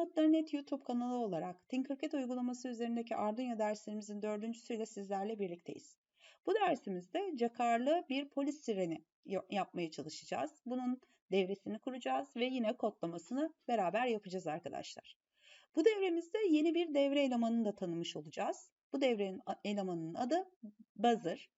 Notları.net YouTube kanalı olarak Tinkercad uygulaması üzerindeki Arduino derslerimizin dördüncüsüyle sizlerle birlikteyiz. Bu dersimizde cakarlı bir polis sireni yapmaya çalışacağız. Bunun devresini kuracağız ve yine kodlamasını beraber yapacağız arkadaşlar. Bu devremizde yeni bir devre elemanını da tanımış olacağız. Bu devrenin elemanının adı buzzer.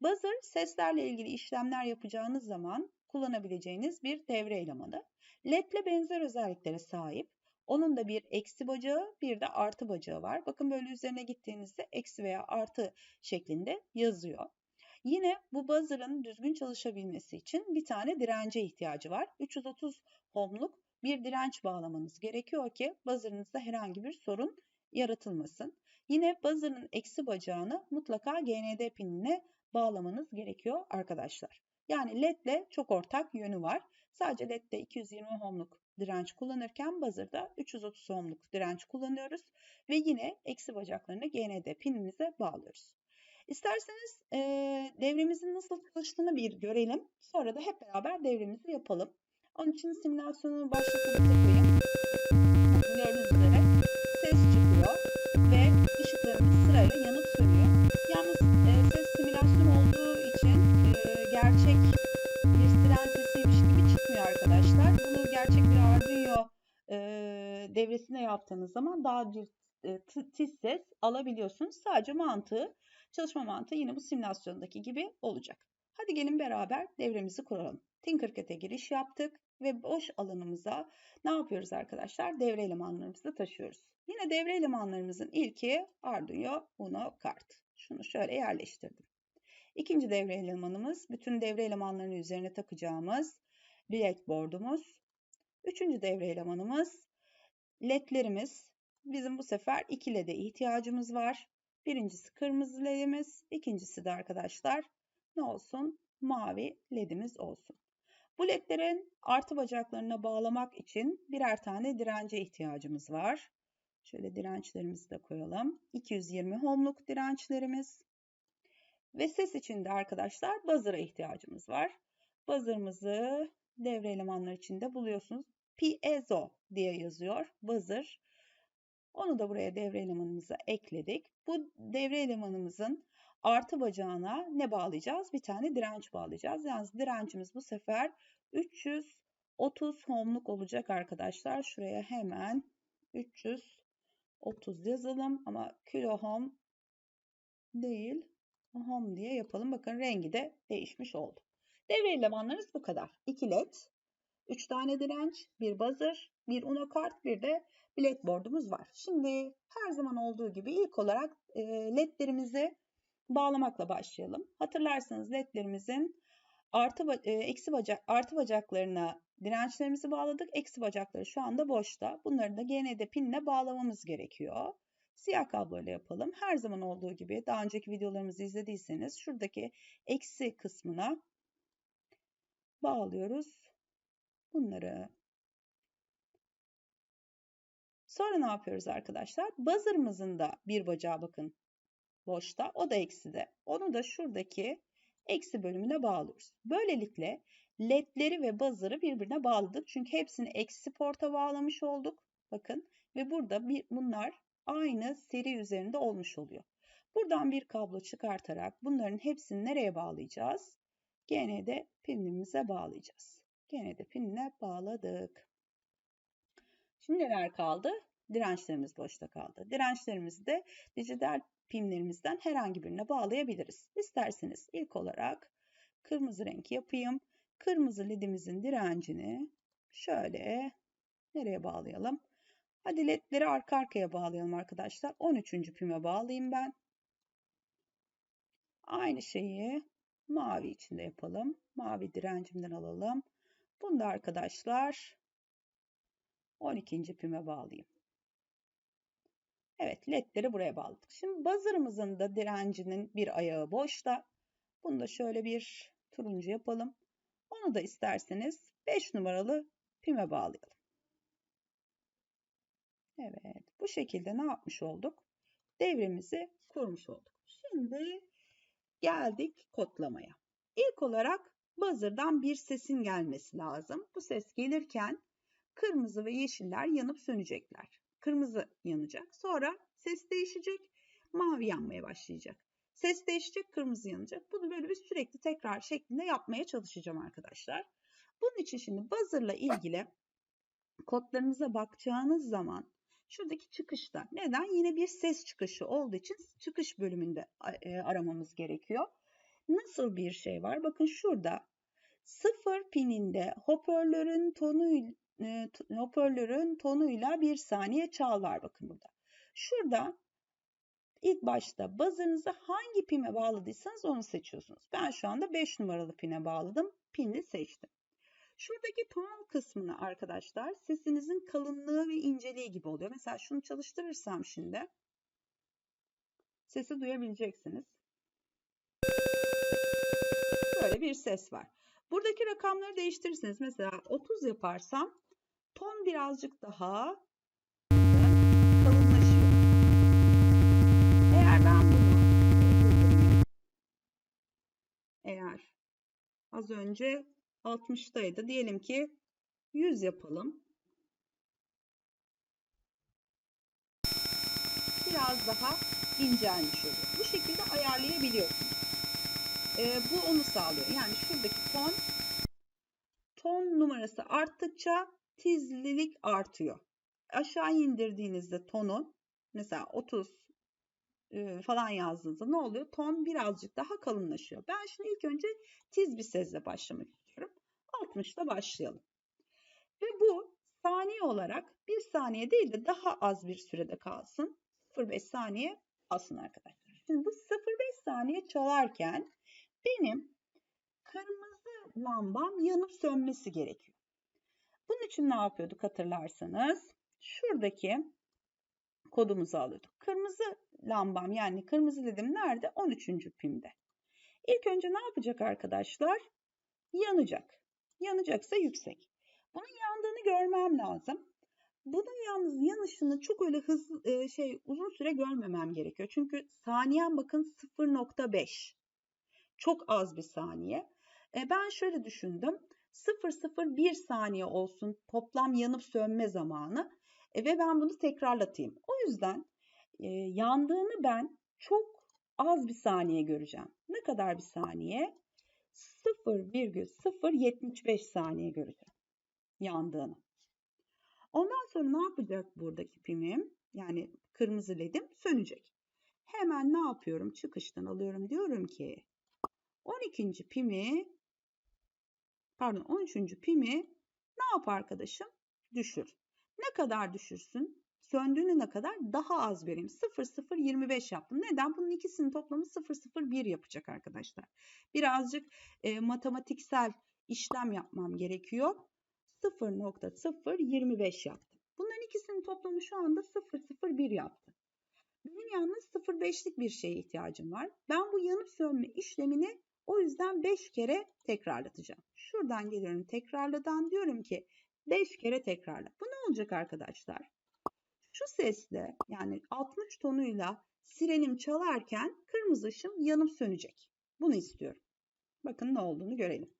Buzzer seslerle ilgili işlemler yapacağınız zaman kullanabileceğiniz bir devre elemanı. LED ile benzer özelliklere sahip. Onun da bir eksi bacağı bir de artı bacağı var. Bakın böyle üzerine gittiğinizde eksi veya artı şeklinde yazıyor. Yine bu buzzer'ın düzgün çalışabilmesi için bir tane dirence ihtiyacı var. 330 ohmluk bir direnç bağlamanız gerekiyor ki buzzer'ınızda herhangi bir sorun yaratılmasın. Yine buzzer'ın eksi bacağını mutlaka GND pinine bağlamanız gerekiyor arkadaşlar. Yani LED ile çok ortak yönü var. Sadece LED'de 220 ohmluk direnç kullanırken buzzer'da 330 ohmluk direnç kullanıyoruz. Ve yine eksi bacaklarını GND pinimize bağlıyoruz. İsterseniz e, devremizin nasıl çalıştığını bir görelim. Sonra da hep beraber devremizi yapalım. Onun için simülasyonu başlatıp. Gördüğünüz üzere yaptığınız zaman daha bir e, tiz ses alabiliyorsunuz. Sadece mantığı, çalışma mantığı yine bu simülasyondaki gibi olacak. Hadi gelin beraber devremizi kuralım. Tinkercad'e giriş yaptık ve boş alanımıza ne yapıyoruz arkadaşlar? Devre elemanlarımızı taşıyoruz. Yine devre elemanlarımızın ilki Arduino Uno kart. Şunu şöyle yerleştirdim. İkinci devre elemanımız bütün devre elemanlarını üzerine takacağımız board'umuz. Üçüncü devre elemanımız ledlerimiz. Bizim bu sefer iki led'e ihtiyacımız var. Birincisi kırmızı ledimiz, ikincisi de arkadaşlar ne olsun? Mavi ledimiz olsun. Bu ledlerin artı bacaklarına bağlamak için birer tane dirence ihtiyacımız var. Şöyle dirençlerimizi de koyalım. 220 ohmluk dirençlerimiz. Ve ses için de arkadaşlar buzzer'a ihtiyacımız var. Buzzer'ımızı devre elemanları içinde buluyorsunuz. Piezo diye yazıyor. Buzzer. Onu da buraya devre elemanımıza ekledik. Bu devre elemanımızın artı bacağına ne bağlayacağız? Bir tane direnç bağlayacağız. Yalnız direncimiz bu sefer 330 ohmluk olacak arkadaşlar. Şuraya hemen 330 yazalım ama kilo ohm değil ohm diye yapalım. Bakın rengi de değişmiş oldu. Devre elemanlarımız bu kadar. 2 led, 3 tane direnç, bir buzzer, bir uno kart, bir de blackboard'umuz var. Şimdi her zaman olduğu gibi ilk olarak ledlerimizi bağlamakla başlayalım. Hatırlarsanız ledlerimizin artı eksi bacak artı bacaklarına dirençlerimizi bağladık. Eksi bacakları şu anda boşta. Bunları da GND pinle bağlamamız gerekiyor. Siyah kabloyla yapalım. Her zaman olduğu gibi daha önceki videolarımızı izlediyseniz şuradaki eksi kısmına bağlıyoruz bunları. Sonra ne yapıyoruz arkadaşlar? Buzzer'ımızın da bir bacağı bakın boşta. O da eksi de. Onu da şuradaki eksi bölümüne bağlıyoruz. Böylelikle ledleri ve buzzer'ı birbirine bağladık. Çünkü hepsini eksi porta bağlamış olduk. Bakın ve burada bir, bunlar aynı seri üzerinde olmuş oluyor. Buradan bir kablo çıkartarak bunların hepsini nereye bağlayacağız? Gene de pinimize bağlayacağız. Gene de pinine bağladık. Şimdi neler kaldı? Dirençlerimiz boşta kaldı. Dirençlerimizi de dijital pinlerimizden herhangi birine bağlayabiliriz. İsterseniz ilk olarak kırmızı renk yapayım. Kırmızı ledimizin direncini şöyle nereye bağlayalım? Hadi ledleri arka arkaya bağlayalım arkadaşlar. 13. pime bağlayayım ben. Aynı şeyi mavi içinde yapalım. Mavi direncimden alalım. Bunu da arkadaşlar 12. pime bağlayayım. Evet ledleri buraya bağladık. Şimdi buzzer'ımızın da direncinin bir ayağı boşta. Bunu da şöyle bir turuncu yapalım. Onu da isterseniz 5 numaralı pime bağlayalım. Evet bu şekilde ne yapmış olduk? Devremizi kurmuş olduk. Şimdi geldik kodlamaya. İlk olarak buzzer'dan bir sesin gelmesi lazım. Bu ses gelirken kırmızı ve yeşiller yanıp sönecekler. Kırmızı yanacak. Sonra ses değişecek. Mavi yanmaya başlayacak. Ses değişecek, kırmızı yanacak. Bunu böyle bir sürekli tekrar şeklinde yapmaya çalışacağım arkadaşlar. Bunun için şimdi buzzer'la ilgili kodlarınıza bakacağınız zaman şuradaki çıkışta neden? Yine bir ses çıkışı olduğu için çıkış bölümünde e, aramamız gerekiyor. Nasıl bir şey var? Bakın şurada sıfır pininde hoparlörün tonu e, hoparlörün tonuyla bir saniye çal bakın burada. Şurada ilk başta buzzer'ınızı hangi pime bağladıysanız onu seçiyorsunuz. Ben şu anda 5 numaralı pine bağladım. Pini seçtim. Şuradaki ton kısmını arkadaşlar sesinizin kalınlığı ve inceliği gibi oluyor. Mesela şunu çalıştırırsam şimdi sesi duyabileceksiniz. Böyle bir ses var. Buradaki rakamları değiştirirseniz mesela 30 yaparsam ton birazcık daha kalınlaşıyor. Eğer ben bunu eğer az önce 60'taydı. Diyelim ki 100 yapalım. Biraz daha incelmiş oluyor. Bu şekilde ayarlayabiliyorsunuz. Ee, bu onu sağlıyor. Yani şuradaki ton ton numarası arttıkça tizlilik artıyor. Aşağı indirdiğinizde tonu mesela 30 e, falan yazdığınızda ne oluyor? Ton birazcık daha kalınlaşıyor. Ben şimdi ilk önce tiz bir sesle başlamak istiyorum. 60'la başlayalım. Ve bu saniye olarak bir saniye değil de daha az bir sürede kalsın. 0,5 saniye alsın arkadaşlar. Şimdi bu 0,5 saniye çalarken benim kırmızı lambam yanıp sönmesi gerekiyor. Bunun için ne yapıyorduk hatırlarsanız? Şuradaki kodumuzu alıyorduk. Kırmızı lambam yani kırmızı dedim nerede? 13. pimde. İlk önce ne yapacak arkadaşlar? Yanacak. Yanacaksa yüksek. Bunun yandığını görmem lazım. Bunun yalnız yanışını çok öyle hızlı şey uzun süre görmemem gerekiyor. Çünkü saniyen bakın 0.5. Çok az bir saniye. E ben şöyle düşündüm. 0.01 saniye olsun toplam yanıp sönme zamanı e, ve ben bunu tekrarlatayım. O yüzden e, yandığını ben çok az bir saniye göreceğim. Ne kadar bir saniye? 0,075 saniye göreceğim yandığını. Ondan sonra ne yapacak buradaki pimim? Yani kırmızı ledim sönecek. Hemen ne yapıyorum? Çıkıştan alıyorum. Diyorum ki 12. pimi pardon 13. pimi ne yap arkadaşım? Düşür. Ne kadar düşürsün? Söndüğüne ne kadar? Daha az vereyim. 0,025 yaptım. Neden? Bunun ikisinin toplamı 0,01 yapacak arkadaşlar. Birazcık e, matematiksel işlem yapmam gerekiyor. 0.025 yaptım. Bunların ikisinin toplamı şu anda 0,01 yaptı. Benim yalnız 0,5'lik bir şeye ihtiyacım var. Ben bu yanıp sönme işlemini o yüzden 5 kere tekrarlatacağım. Şuradan geliyorum tekrarladan diyorum ki 5 kere tekrarla. Bu ne olacak arkadaşlar? Şu sesle yani 60 tonuyla sirenim çalarken kırmızı ışım yanıp sönecek. Bunu istiyorum. Bakın ne olduğunu görelim.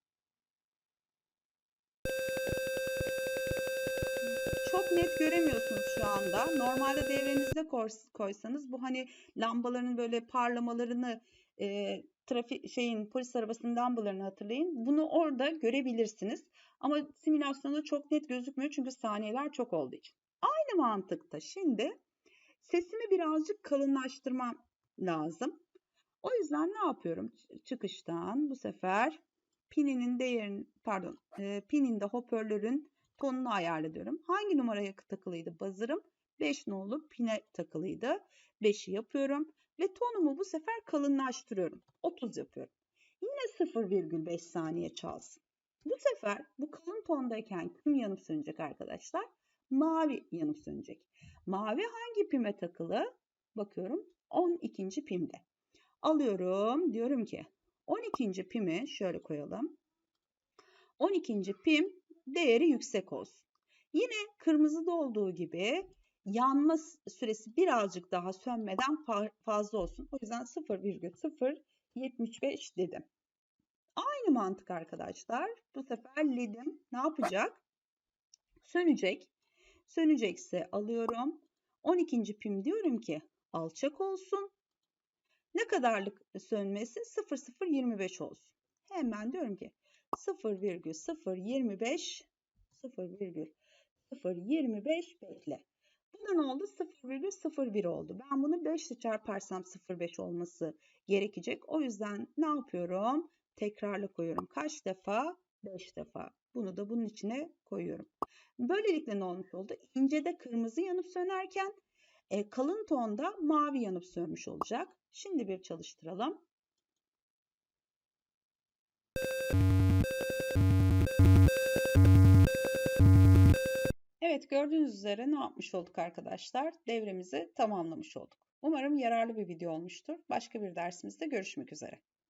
Çok net göremiyorsunuz şu anda. Normalde devrenizde koysanız bu hani lambaların böyle parlamalarını e, trafik şeyin polis arabasının lambalarını hatırlayın. Bunu orada görebilirsiniz. Ama simülasyonda çok net gözükmüyor çünkü saniyeler çok olduğu için. Aynı mantıkta şimdi sesimi birazcık kalınlaştırmam lazım. O yüzden ne yapıyorum? Çıkıştan bu sefer pininin değerini pardon e, pininde hoparlörün tonunu ayarlıyorum. Hangi numaraya takılıydı buzzer'ım? 5 nolu pine takılıydı. 5'i yapıyorum ve tonumu bu sefer kalınlaştırıyorum. 30 yapıyorum. Yine 0,5 saniye çalsın. Bu sefer bu kalın tondayken kim yanıp sönecek arkadaşlar? Mavi yanıp sönecek. Mavi hangi pime takılı? Bakıyorum 12. pimde. Alıyorum diyorum ki 12. pimi şöyle koyalım. 12. pim değeri yüksek olsun. Yine kırmızıda olduğu gibi yanma süresi birazcık daha sönmeden fazla olsun. O yüzden 0,075 dedim. Aynı mantık arkadaşlar. Bu sefer ledim ne yapacak? Sönecek. Sönecekse alıyorum. 12. pim diyorum ki alçak olsun. Ne kadarlık sönmesi? 0,025 olsun. Hemen diyorum ki 0,025 0,025 bekle. Bu ne oldu? 0,01 oldu. Ben bunu 5 ile çarparsam 0,5 olması gerekecek. O yüzden ne yapıyorum? Tekrarla koyuyorum. Kaç defa? 5 defa. Bunu da bunun içine koyuyorum. Böylelikle ne olmuş oldu? İncede kırmızı yanıp sönerken e, kalın tonda mavi yanıp sönmüş olacak. Şimdi bir çalıştıralım. Evet gördüğünüz üzere ne yapmış olduk arkadaşlar? Devremizi tamamlamış olduk. Umarım yararlı bir video olmuştur. Başka bir dersimizde görüşmek üzere.